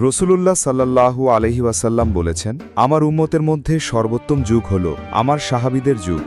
রসুলুল্লাহ সাল্লাল্লাহু আলহি ওয়াসাল্লাম বলেছেন, আমার উম্মতের মধ্যে সর্বোত্তম যুগ হল আমার সাহাবিদের যুগ,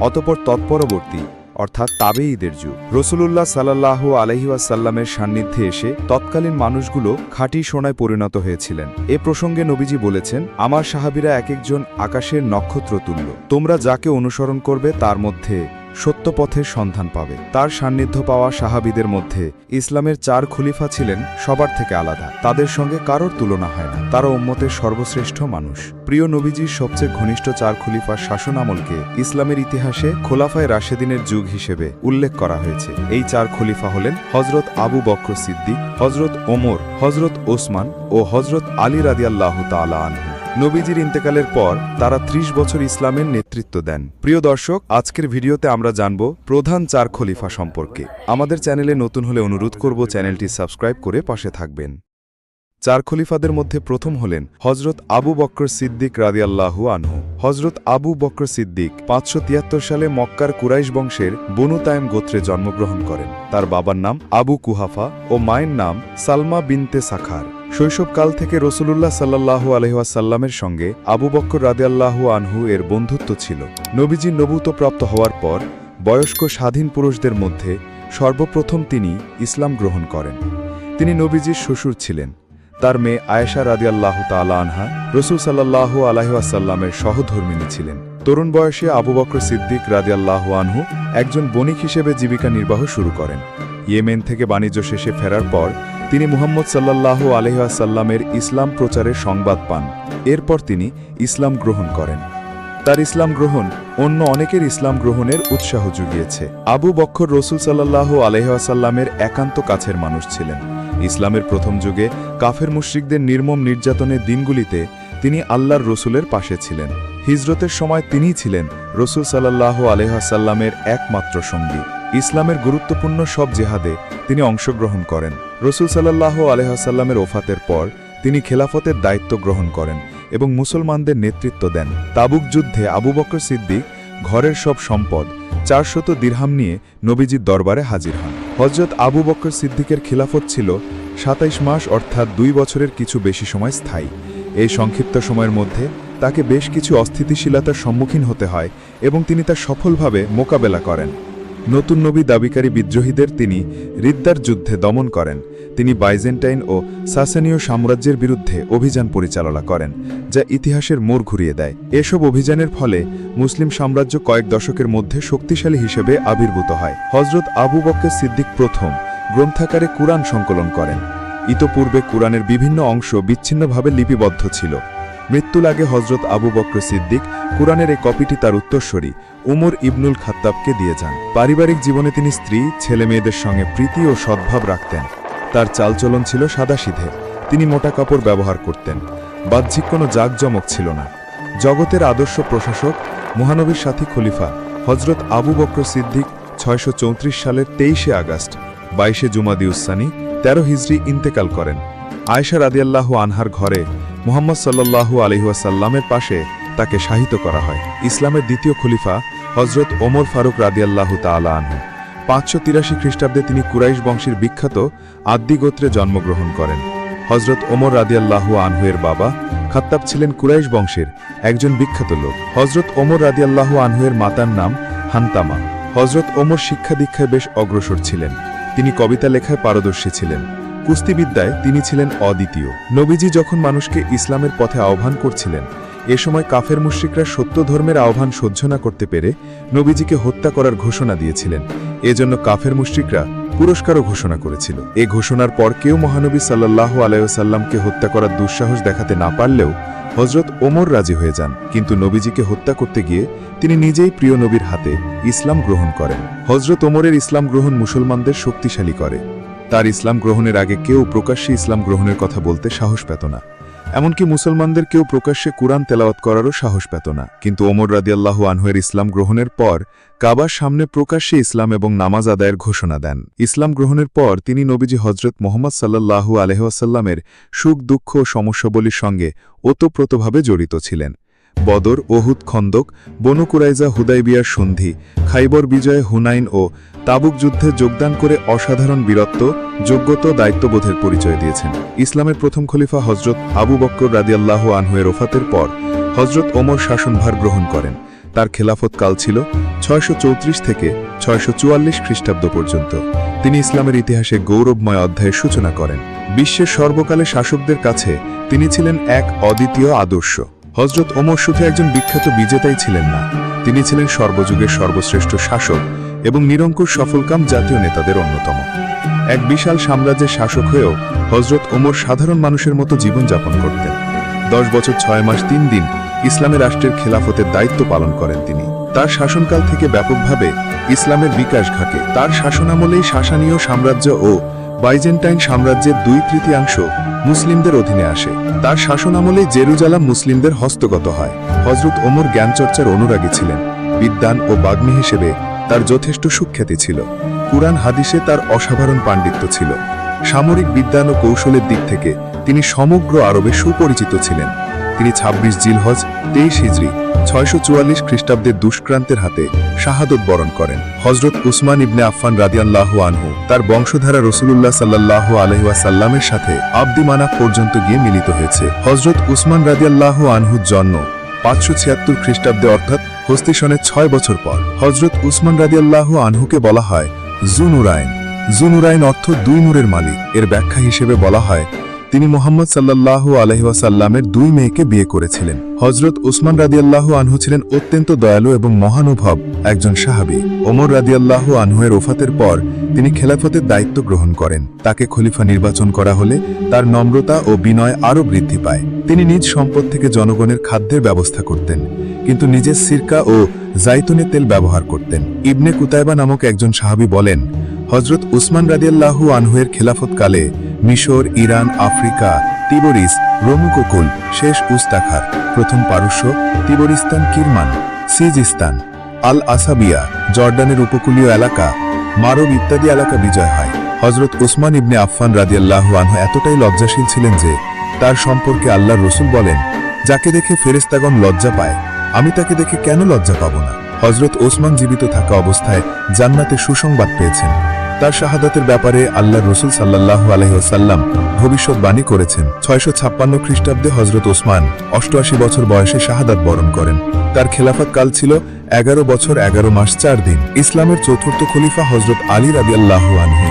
অতপর তৎপরবর্তী, অর্থাৎ তাবেঈদের যুগ। রসুলুল্লাহ সাল্লাল্লাহু আলহিওয়াসাল্লামের সান্নিধ্যে এসে তৎকালীন মানুষগুলো খাঁটি সোনায় পরিণত হয়েছিলেন। এ প্রসঙ্গে নবীজি বলেছেন, আমার সাহাবিরা এক একজন আকাশের নক্ষত্র তুল্য তোমরা যাকে অনুসরণ করবে তার মধ্যে সত্য পথের সন্ধান পাবে। তার সান্নিধ্য পাওয়া সাহাবিদের মধ্যে ইসলামের চার খলিফা ছিলেন সবার থেকে আলাদা। তাদের সঙ্গে কারোর তুলনা হয় না। তারা উম্মতের সর্বশ্রেষ্ঠ মানুষ। প্রিয় নবীজির সবচেয়ে ঘনিষ্ঠ চার খলিফার শাসন আমলকে ইসলামের ইতিহাসে খোলাফায় রাশেদিনের যুগ হিসেবে উল্লেখ করা হয়েছে। এই চার খলিফা হলেন হজরত আবু বক্র সিদ্দিক হজরত ওমর হজরত ওসমান ও হজরত আলী রাদিয়াল্লাহু তাআলা আনহু। নবীজির ইন্তেকালের পর তারা ত্রিশ বছর ইসলামের নেতৃত্ব দেন। প্রিয় দর্শক, আজকের ভিডিওতে আমরা জানব প্রধান চার খলিফা সম্পর্কে। আমাদের চ্যানেলে নতুন হলে অনুরোধ করব চ্যানেলটি সাবস্ক্রাইব করে পাশে থাকবেন। চার খলিফাদের মধ্যে প্রথম হলেন হজরত আবু বক্কর সিদ্দিক রাদিয়াল্লাহু আনহু। হজরত আবু বক্কর সিদ্দিক পাঁচশো তিয়াত্তর সালে মক্কার কুরাইশ বংশের বনু তায়েম গোত্রে জন্মগ্রহণ করেন। তার বাবার নাম আবু কুহাফা ও মায়ের নাম সালমা বিনতে সাখার। শৈশবকাল থেকে রসুলুল্লাহ সাল্লাহু আলহাসাল্লামের সঙ্গে আবু বক্কর রাদিয়াল্লাহু আনহু এর বন্ধুত্ব ছিল। নবীজি নবুতপ্রাপ্ত হওয়ার পর বয়স্ক স্বাধীন পুরুষদের মধ্যে সর্বপ্রথম তিনি ইসলাম গ্রহণ করেন। তিনি নবীজির শ্বশুর ছিলেন। তার মেয়ে আয়েশা রাদিয়াল্লাহু তাআলা আনহা রসুল সাল্লাল্লাহু আলাইহাসাল্লামের সহধর্মিনী ছিলেন। তরুণ বয়সে আবু বকর সিদ্দিক রাদিয়াল্লাহু আনহু একজন বণিক হিসেবে জীবিকা নির্বাহ শুরু করেন। ইয়েমেন থেকে বাণিজ্য শেষে ফেরার পর তিনি মুহাম্মদ সাল্লাল্লাহু আলহাসাল্লামের ইসলাম প্রচারের সংবাদ পান। এরপর তিনি ইসলাম গ্রহণ করেন। তার ইসলাম গ্রহণ অন্য অনেকের ইসলাম গ্রহণের উৎসাহ জুগিয়েছে। আবু বক্কর রসুল সাল্লাল্লাহু আলহাসাল্লামের একান্ত কাছের মানুষ ছিলেন। ইসলামের প্রথম যুগে কাফের মুশ্রিকদের নির্মম নির্যাতনের দিনগুলিতে তিনি আল্লাহর রসুলের পাশে ছিলেন। হিজরতের সময় তিনিই ছিলেন রসুল সাল্লাহ আলহাসাল্লামের একমাত্র সঙ্গী। ইসলামের গুরুত্বপূর্ণ সব জেহাদে তিনি অংশগ্রহণ করেন। রসুল সাল্লাহ আলহাসাল্লামের ওফাতের পর তিনি খেলাফতের দায়িত্ব গ্রহণ করেন এবং মুসলমানদের নেতৃত্ব দেন। তাবুক যুদ্ধে আবু বকর সিদ্দিক ঘরের সব সম্পদ, চারশত দিরহাম নিয়ে নবীজির দরবারে হাজির হন। হজরত আবু বক্কর সিদ্দিকের খিলাফত ছিল সাতাইশ মাস অর্থাৎ দুই বছরের কিছু বেশি সময় স্থায়ী। এই সংক্ষিপ্ত সময়ের মধ্যে তাকে বেশ কিছু অস্থিতিশীলতার সম্মুখীন হতে হয় এবং তিনি তা সফলভাবে মোকাবেলা করেন। নতুন নবী দাবিকারী বিদ্রোহীদের তিনি রিদ্দার যুদ্ধে দমন করেন। তিনি বাইজেন্টাইন ও সাসেনীয় সাম্রাজ্যের বিরুদ্ধে অভিযান পরিচালনা করেন, যা ইতিহাসের মোড় ঘুরিয়ে দেয়। এসব অভিযানের ফলে মুসলিম সাম্রাজ্য কয়েক দশকের মধ্যে শক্তিশালী হিসেবে আবির্ভূত হয়। হজরত আবু বক্কের সিদ্দিক প্রথম গ্রন্থাকারে কুরআন সংকলন করেন। ইতপূর্বে কুরআনের বিভিন্ন অংশ বিচ্ছিন্নভাবে লিপিবদ্ধ ছিল। মৃত্যুর আগে হজরত আবু বক্র সিদ্দিক কুরআনের এই কপিটি তার উত্তরস্বরী উমর ইবনুল খাত্তাবকে দিয়ে যান। পারিবারিক জীবনে তিনি স্ত্রী, ছেলে মেয়েদের সঙ্গে প্রীতি ও সদ্ভাব রাখতেন। তার চালচলন ছিল সাদাসিধে। তিনি মোটা কাপড় ব্যবহার করতেন। বাহ্যিক কোনো জাঁকজমক ছিল না। জগতের আদর্শ প্রশাসক, মহানবীর সাথী খলিফা হজরত আবু বক্র সিদ্দিক ছয়শো চৌত্রিশ সালের তেইশে আগস্ট, বাইশে জুমাদিউসানি তেরো হিজড়ি ইন্তেকাল করেন। আয়েশা রাদিয়াল্লাহু আনহার ঘরে মুহাম্মদ সাল্লাল্লাহু আলহিহাসাল্লামের পাশে তাকে শাহিত করা হয়। ইসলামের দ্বিতীয় খলিফা হজরত ওমর ফারুক রাদিয়াল্লাহু তাআলা আনহু। পাঁচশো তিরাশি খ্রিস্টাব্দে তিনি কুরাইশ বংশের বিখ্যাত আদ্দি গোত্রে জন্মগ্রহণ করেন। হজরত ওমর রাদিয়াল্লাহু আনহুয়ের বাবা খাত্তাব ছিলেন কুরাইশ বংশের একজন বিখ্যাত লোক। হজরত ওমর রাদিয়াল্লাহু আনহুয়ের মাতার নাম হান্তামা। হজরত ওমর শিক্ষা দীক্ষায় বেশ অগ্রসর ছিলেন। তিনি কবিতা লেখায় পারদর্শী ছিলেন। কুস্তিবিদ্যায় তিনি ছিলেন অদ্বিতীয়। নবীজি যখন মানুষকে ইসলামের পথে আহ্বান করছিলেন, এ সময় কাফের মুশ্রিকরা সত্য ধর্মের আহ্বান সহ্য না করতে পেরে নবীজিকে হত্যা করার ঘোষণা দিয়েছিলেন। এজন্য কাফের মুশ্রিকরা পুরস্কারও ঘোষণা করেছিল। এ ঘোষণার পর কেউ মহানবী সাল্লাহ আলাইসাল্লামকে হত্যা করার দুঃসাহস দেখাতে না পারলেও হজরত ওমর রাজি হয়ে যান। কিন্তু নবীজিকে হত্যা করতে গিয়ে তিনি নিজেই প্রিয় নবীর হাতে ইসলাম গ্রহণ করেন। হজরত ওমরের ইসলাম গ্রহণ মুসলমানদের শক্তিশালী করে। তার ইসলাম গ্রহণের আগে কেউ প্রকাশ্যে ইসলাম গ্রহণের কথা বলতে সাহস পেত না। এমনকি মুসলমানদের কেউ প্রকাশ্যে কুরআন তেলাওয়াত করারও সাহস পেত না। কিন্তু ওমর রাদিয়াল্লাহু আনহুয়ের ইসলাম গ্রহণের পর কাবার সামনে প্রকাশ্যে ইসলাম এবং নামাজ আদায়ের ঘোষণা দেন। ইসলাম গ্রহণের পর তিনি নবীজি হজরত মোহাম্মদ সাল্লাল্লাহু আলহাসাল্লামের সুখ, দুঃখ ও সমস্যাবলীর সঙ্গে ওতপ্রোতভাবে জড়িত ছিলেন। বদর, ওহুদ খন্দক, বনু কুরাইজা হুদাইবিয়ার সন্ধি, খাইবর বিজয়, হুনাইন ও তাবুক যুদ্ধে যোগদান করে অসাধারণ বীরত্ব, যোগ্যতা দায়িত্ববোধের পরিচয় দিয়েছেন। ইসলামের প্রথম খলিফা হজরত আবু বক্কর রাদিয়াল্লাহু আনহুয়ের ওফাতের পর হজরত ওমর শাসনভার গ্রহণ করেন। তার খেলাফত কাল ছিল ছয়শো থেকে ছয়শো খ্রিস্টাব্দ পর্যন্ত। তিনি ইসলামের ইতিহাসে গৌরবময় অধ্যায়ের সূচনা করেন। বিশ্বের সর্বকালে শাসকদের কাছে তিনি ছিলেন এক অদ্বিতীয় আদর্শ। হজরত ওমর শুধু একজন বিখ্যাত বিজেতাই ছিলেন না, তিনি ছিলেন সর্বযুগের সর্বশ্রেষ্ঠ শাসক এবং নিরঙ্কুশ সফলকাম জাতীয় নেতাদের অন্যতম। এক বিশাল সাম্রাজ্যের শাসক হয়েও হজরত ওমর সাধারণ মানুষের মতো জীবনযাপন করতেন। দশ বছর ছয় মাস তিন দিন ইসলামী রাষ্ট্রের খেলাফতের দায়িত্ব পালন করেন তিনি। তার শাসনকাল থেকে ব্যাপকভাবে ইসলামের বিকাশ ঘটে। তার শাসনামলেই শাসানীয় সাম্রাজ্য ও বাইজেন্টাইন সাম্রাজ্যের দুই তৃতীয়াংশ মুসলিমদের অধীনে আসে। তার শাসনামলেই জেরুজালাম মুসলিমদের হস্তগত হয়। হজরত ওমর জ্ঞানচর্চার অনুরাগী ছিলেন। বিদ্বান ও বাগ্মী হিসেবে তার যথেষ্ট সুখ্যাতি ছিল। কুরআন হাদিসে তার অসাধারণ পাণ্ডিত্য ছিল। সামরিক বিদ্যান ও কৌশলের দিক থেকে তিনি সমগ্র আরবে সুপরিচিত ছিলেন। তিনি ২৬ জিলহজ, তেইশ হিজড়ি ছয়শো চুয়াল্লিশ খ্রিস্টাব্দের দুষ্ক্রান্তের হাতে শাহাদত বরণ করেন। হজরত উসমান ইবনে আফফান রাদিয়াল্লাহু আনহু তার বংশধারা রসুলুল্লাহ সাল্লাহ আলহাসাল্লামের সাথে আব্দি মানাফ পর্যন্ত গিয়ে মিলিত হয়েছে। হজরত উসমান রাদিয়াল্লাহু আনহুর জন্ম পাঁচশো ছিয়াত্তর খ্রিস্টাব্দে অর্থাৎ হস্তিসনের ছয় বছর পর হজরত উসমান রাজিয়াল্লাহ আনহুকে বলা হয় জুনুরাইন। জুনুরাইন অর্থ দুই নূরের মালিক। এর ব্যাখ্যা হিসেবে বলা হয় তিনি মোহাম্মদ সাল্লাল্লাহু আলহিহাসাল্লামের দুই মেয়েকে বিয়ে করেছিলেন। হজরত উসমান রাদিয়াল্লাহু আনহু ছিলেন অত্যন্ত দয়ালু এবং মহানুভব একজন সাহাবী। ওমর রাদিয়াল্লাহু আনহুয়ের ওফাতের পর তিনি খেলাফতের দায়িত্ব গ্রহণ করেন। তাকে খলিফা নির্বাচন করা হলে তার নম্রতা ও বিনয় আরও বৃদ্ধি পায়। তিনি নিজ সম্পদ থেকে জনগণের খাদ্যের ব্যবস্থা করতেন, কিন্তু নিজের সিরকা ও জাইতুনের তেল ব্যবহার করতেন। ইবনে কুতাইবা নামক একজন সাহাবী বলেন হজরত উসমান রাদিয়াল্লাহু আনহুয়ের খেলাফতকালে মিশর, ইরান, আফ্রিকা, তিবরিস রোমুকোকুল শেষ উস্তাখার, প্রথম পারস্য, তিবরিস্তান, কিরমান, সিজিস্তান আল আসাবিয়া জর্ডানের উপকূলীয় এলাকা, মারব ইত্যাদি এলাকা বিজয় হয়। হজরত উসমান ইবনে আফফান রাদিয়াল্লাহু আনহু এতটাই লজ্জাশীল ছিলেন যে, তার সম্পর্কে আল্লাহর রসুল বলেন, যাকে দেখে ফেরেস্তাগণ লজ্জা পায়, আমি তাকে দেখে কেন লজ্জা পাব না? হজরত ওসমান জীবিত থাকা অবস্থায় জান্নাতে সুসংবাদ পেয়েছেন। তার শাহাদাতের ব্যাপারে আল্লাহর রসুল সাল্লাহ আলহিহাসাল্লাম ভবিষ্যৎবাণী করেছেন। ছয়শো ছাপ্পান্ন খ্রিস্টাব্দে হজরত ওসমান অষ্টআশি বছর বয়সে শাহাদাত বরণ করেন। তার খেলাফত কাল ছিল এগারো বছর এগারো মাস চার দিন। ইসলামের চতুর্থ খলিফা হজরত আলী রাবিয়াল্লাহ আনহু।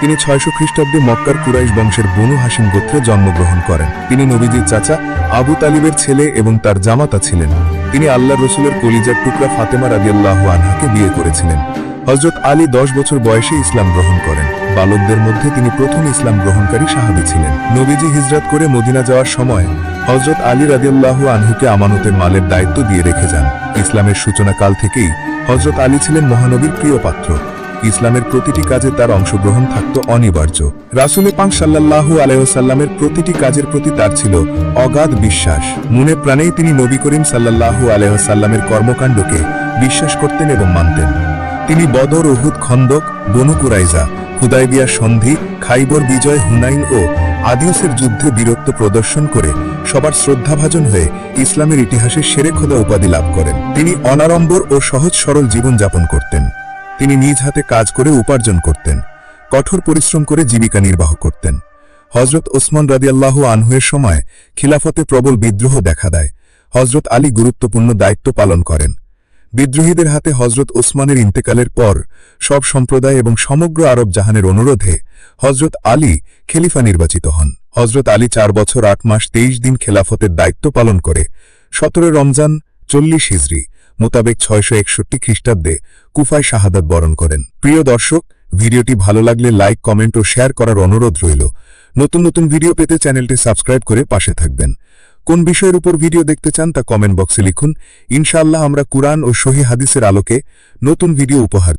তিনি ছয়শো খ্রিস্টাব্দে মক্কার কুরাইশ বংশের বনু হাসিম গোত্রে জন্মগ্রহণ করেন। তিনি নবীজির চাচা আবু তালিবের ছেলে এবং তার জামাতা ছিলেন। তিনি আল্লাহ রসুলের কলিজার টুকরা ফাতেমা রাদিয়াল্লাহ আনহাকে বিয়ে করেছিলেন। হজরত আলী দশ বছর বয়সে ইসলাম গ্রহণ করেন। বালকদের মধ্যে তিনি প্রথম ইসলাম গ্রহণকারী সাহাবি ছিলেন। নবীজি হিজরত করে মদিনা যাওয়ার সময় হজরত আলী রাদিয়াল্লাহু আনহুকে আমানতের মালের দায়িত্ব দিয়ে রেখে যান। ইসলামের সূচনা কাল থেকেই হজরত আলী ছিলেন মহানবীর প্রিয় পাত্র। ইসলামের প্রতিটি কাজে তার অংশগ্রহণ থাকত অনিবার্য। রাসুল পাং সাল্লাল্লাহু আলাইসাল্লামের প্রতিটি কাজের প্রতি তার ছিল অগাধ বিশ্বাস। মনে প্রাণেই তিনি নবী করিম সাল্লাল্লাহু আলাইসাল্লামের কর্মকাণ্ডকে বিশ্বাস করতেন এবং মানতেন। তিনি বদর ওহুদ খন্দক, বনু কুরাইজা হুদাইবিয়া সন্ধি, খাইবর বিজয় হুনাইন ও আদিউসের যুদ্ধে বীরত্ব প্রদর্শন করে সবার শ্রদ্ধাভাজন হয়ে ইসলামের ইতিহাসে সেরে খোদা উপাধি লাভ করেন। তিনি অনাড়ম্বর ও সহজ সরল জীবনযাপন করতেন। তিনি নিজ হাতে কাজ করে উপার্জন করতেন, কঠোর পরিশ্রম করে জীবিকা নির্বাহ করতেন। হজরত ওসমান রাদিয়াল্লাহু আনহুয়ের সময় খিলাফতে প্রবল বিদ্রোহ দেখা দেয়। হজরত আলী গুরুত্বপূর্ণ দায়িত্ব পালন করেন। বিদ্রোহীদের হাতে হজরত ওসমানের ইন্তেকালের পর সব সম্প্রদায় এবং সমগ্র আরব জাহানের অনুরোধে হজরত আলী খেলিফা নির্বাচিত হন। হজরত আলী চার বছর আট মাস তেইশ দিন খেলাফতের দায়িত্ব পালন করে। সতেরো রমজান চল্লিশ হিজড়ি মোতাবেক ছয়শো একষট্টি খ্রিস্টাব্দে কুফায় শাহাদাত বরণ করেন। প্রিয় দর্শক, ভিডিওটি ভালো লাগলে লাইক, কমেন্ট ও শেয়ার করার অনুরোধ রইল। নতুন নতুন ভিডিও পেতে চ্যানেলটি সাবস্ক্রাইব করে পাশে থাকবেন। কোন বিষয়ের উপর ভিডিও দেখতে চান তা কমেন্ট বক্সে লিখুন। ইনশাআল্লাহ আমরা কুরআন ও সহি হাদিসের আলোকে নতুন ভিডিও উপহার